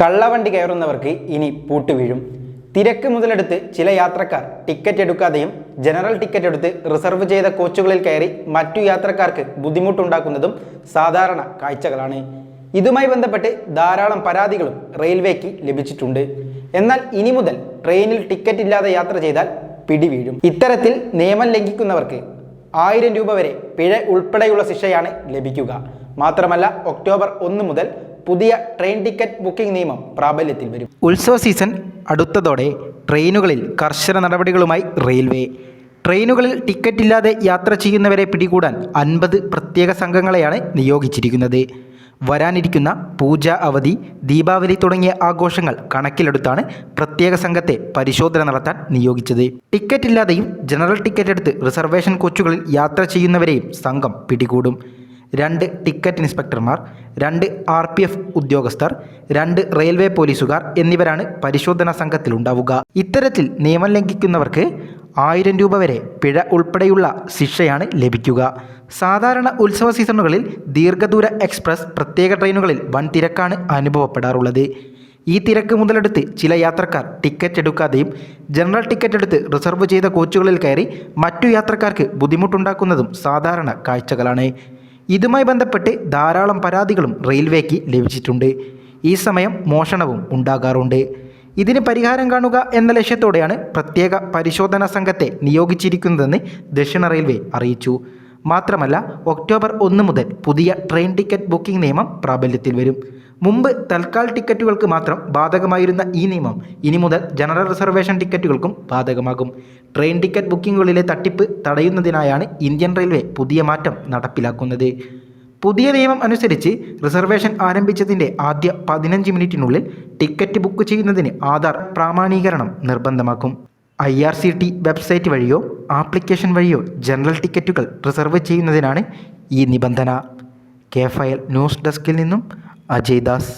കള്ളവണ്ടി കയറുന്നവർക്ക് ഇനി പൂട്ട് വീഴും. തിരക്ക് മുതലെടുത്ത് ചില യാത്രക്കാർ ടിക്കറ്റ് എടുക്കാതെയും ജനറൽ ടിക്കറ്റ് എടുത്ത് റിസർവ് ചെയ്ത കോച്ചുകളിൽ കയറി മറ്റു യാത്രക്കാർക്ക് ബുദ്ധിമുട്ടുണ്ടാക്കുന്നതും സാധാരണ കാഴ്ചകളാണ്. ഇതുമായി ബന്ധപ്പെട്ട് ധാരാളം പരാതികളും റെയിൽവേക്ക് ലഭിച്ചിട്ടുണ്ട്. എന്നാൽ ഇനി മുതൽ ട്രെയിനിൽ ടിക്കറ്റ് ഇല്ലാതെ യാത്ര ചെയ്താൽ പിടിവീഴും. ഇത്തരത്തിൽ നിയമം ലംഘിക്കുന്നവർക്ക് ആയിരം രൂപ വരെ പിഴ ഉൾപ്പെടെയുള്ള ശിക്ഷയാണ് ലഭിക്കുക. മാത്രമല്ല ഒക്ടോബർ ഒന്ന് മുതൽ പുതിയ ട്രെയിൻ ടിക്കറ്റ് ബുക്കിംഗ് നിയമം പ്രാബല്യത്തിൽ വരും. ഉത്സവ സീസൺ അടുത്തതോടെ ട്രെയിനുകളിൽ കർശന നടപടികളുമായി റെയിൽവേ. ട്രെയിനുകളിൽ ടിക്കറ്റ് ഇല്ലാതെ യാത്ര ചെയ്യുന്നവരെ പിടികൂടാൻ അൻപത് പ്രത്യേക സംഘങ്ങളെയാണ് നിയോഗിച്ചിരിക്കുന്നത്. വരാനിരിക്കുന്ന പൂജ അവധി ദീപാവലി തുടങ്ങിയ ആഘോഷങ്ങൾ കണക്കിലെടുത്താണ് പ്രത്യേക സംഘത്തെ പരിശോധന നടത്താൻ നിയോഗിച്ചത്. ടിക്കറ്റ് ഇല്ലാതെയും ജനറൽ ടിക്കറ്റ് എടുത്ത് റിസർവേഷൻ കോച്ചുകളിൽ യാത്ര ചെയ്യുന്നവരെയും സംഘം പിടികൂടും. രണ്ട് ടിക്കറ്റ് ഇൻസ്പെക്ടർമാർ രണ്ട് ആർ പി എഫ് ഉദ്യോഗസ്ഥർ രണ്ട് റെയിൽവേ പോലീസുകാർ എന്നിവരാണ് പരിശോധനാ സംഘത്തിലുണ്ടാവുക. ഇത്തരത്തിൽ നിയമം ലംഘിക്കുന്നവർക്ക് ആയിരം രൂപ വരെ പിഴ ഉൾപ്പെടെയുള്ള ശിക്ഷയാണ് ലഭിക്കുക. സാധാരണ ഉത്സവ സീസണുകളിൽ ദീർഘദൂര എക്സ്പ്രസ് പ്രത്യേക ട്രെയിനുകളിൽ വൻ തിരക്കാണ് അനുഭവപ്പെടാറുള്ളത്. ഈ തിരക്ക് മുതലെടുത്ത് ചില യാത്രക്കാർ ടിക്കറ്റ് എടുക്കാതെയും ജനറൽ ടിക്കറ്റ് എടുത്ത് റിസർവ് ചെയ്ത കോച്ചുകളിൽ കയറി മറ്റു യാത്രക്കാർക്ക് ബുദ്ധിമുട്ടുണ്ടാക്കുന്നതും സാധാരണ കാഴ്ചകളാണ്. ഇതുമായി ബന്ധപ്പെട്ട് ധാരാളം പരാതികളും റെയിൽവേക്ക് ലഭിച്ചിട്ടുണ്ട്. ഈ സമയം മോഷണവും ഉണ്ടാകാറുണ്ട്. ഇതിന് പരിഹാരം കാണുക എന്ന ലക്ഷ്യത്തോടെയാണ് പ്രത്യേക പരിശോധനാ സംഘത്തെ നിയോഗിച്ചിരിക്കുന്നതെന്ന് ദക്ഷിണ റെയിൽവേ അറിയിച്ചു. മാത്രമല്ല ഒക്ടോബർ ഒന്ന് മുതൽ പുതിയ ട്രെയിൻ ടിക്കറ്റ് ബുക്കിംഗ് നിയമം പ്രാബല്യത്തിൽ വരും. മുമ്പ് തൽക്കാൽ ടിക്കറ്റുകൾക്ക് മാത്രം ബാധകമായിരുന്ന ഈ നിയമം ഇനി മുതൽ ജനറൽ റിസർവേഷൻ ടിക്കറ്റുകൾക്കും ബാധകമാകും. ട്രെയിൻ ടിക്കറ്റ് ബുക്കിംഗുകളിലെ തട്ടിപ്പ് തടയുന്നതിനായാണ് ഇന്ത്യൻ റെയിൽവേ പുതിയ മാറ്റം നടപ്പിലാക്കുന്നത്. പുതിയ നിയമം അനുസരിച്ച് റിസർവേഷൻ ആരംഭിച്ചതിന്റെ ആദ്യ പതിനഞ്ച് മിനിറ്റിനുള്ളിൽ ടിക്കറ്റ് ബുക്ക് ചെയ്യുന്നതിന് ആധാർ പ്രാമാണീകരണം നിർബന്ധമാക്കും. I R C T website വഴിയോ ആപ്ലിക്കേഷൻ വഴിയോ ജനറൽ ടിക്കറ്റുകൾ റിസർവ് ചെയ്യുന്നതിനാണ് ഈ നിബന്ധന. കെ ഫയൽ ന്യൂസ് ഡെസ്കിൽ നിന്നും അജയ് ദാസ്